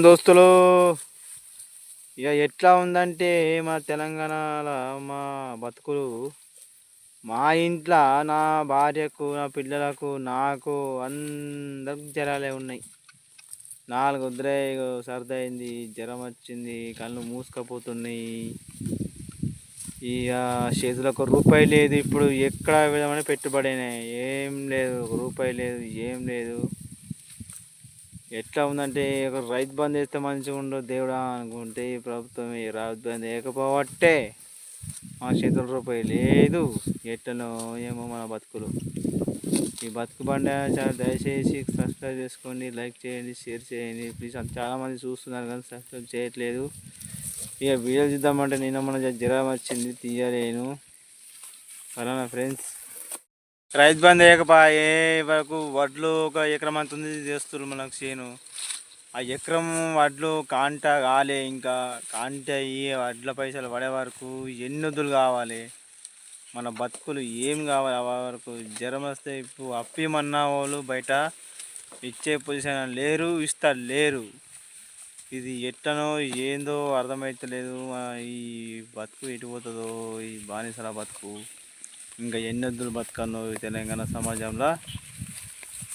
దోస్తులు ఇక ఎట్లా ఉందంటే మా తెలంగాణలో మా బతుకులు మా ఇంట్లో నా భార్యకు నా పిల్లలకు నాకు అందరికి జ్వరాలే ఉన్నాయి. నాలుగు వద్దురాయి సరదైంది జ్వరం వచ్చింది కళ్ళు మూసుకపోతున్నాయి. ఇక చేతులకు ఒక రూపాయి లేదు ఇప్పుడు ఎక్కడ విధమైన పెట్టుబడినే ఏం లేదు రూపాయి లేదు ఏం లేదు. ఎట్లా ఉందంటే ఒక రైతు బంద్ వేస్తే మంచిగా ఉండదు దేవుడా అనుకుంటే ఈ ప్రభుత్వం ఈ రైతు బంద్ వేయకపోవట్టే మా చేతుల రూపాయి లేదు. ఎట్లనో ఏమో మన బతుకులు. ఈ బతుకు బండి చాలా దయచేసి సబ్స్క్రైబ్ చేసుకోండి లైక్ చేయండి షేర్ చేయండి. ప్లీజ్ చాలామంది చూస్తున్నారు కానీ సబ్స్క్రైబ్ చేయట్లేదు. ఇక వీడియో చూద్దామంటే నిన్న మన జ్వరం వచ్చింది తీయలేను. అలానా ఫ్రెండ్స్ రైతు బంద్ వేయకపోయే వరకు వడ్లు ఒక ఎకరం అంత ఉంది చేస్తున్నారు మనకు చేను. ఆ ఎకరం వడ్లు కాంట కాలే ఇంకా కాంట అయ్యి వడ్ల పైసలు పడే వరకు ఎన్ని వద్దులు కావాలి. మన బతుకులు ఏం కావాలి ఆ వరకు? జ్వరం వస్తే ఇప్పుడు అప్పిమన్నా వాళ్ళు బయట ఇచ్చే పొజిషన్ లేరు ఇస్తా లేరు. ఇది ఎట్టనో ఏందో అర్థమవుతలేదు ఈ బతుకు ఎటు పోతుందో ఈ బానిసల బతుకు. ఇంకా ఎన్నొద్దులు బతుకన్నో తెలంగాణ సమాజంలో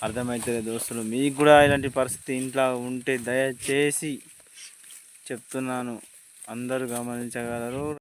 అర్థమవుతుంది దోస్తులు. మీకు కూడా ఇలాంటి పరిస్థితి ఇంట్లో ఉంటే దయచేసి చెప్తున్నాను. అందరూ గమనించగలరు.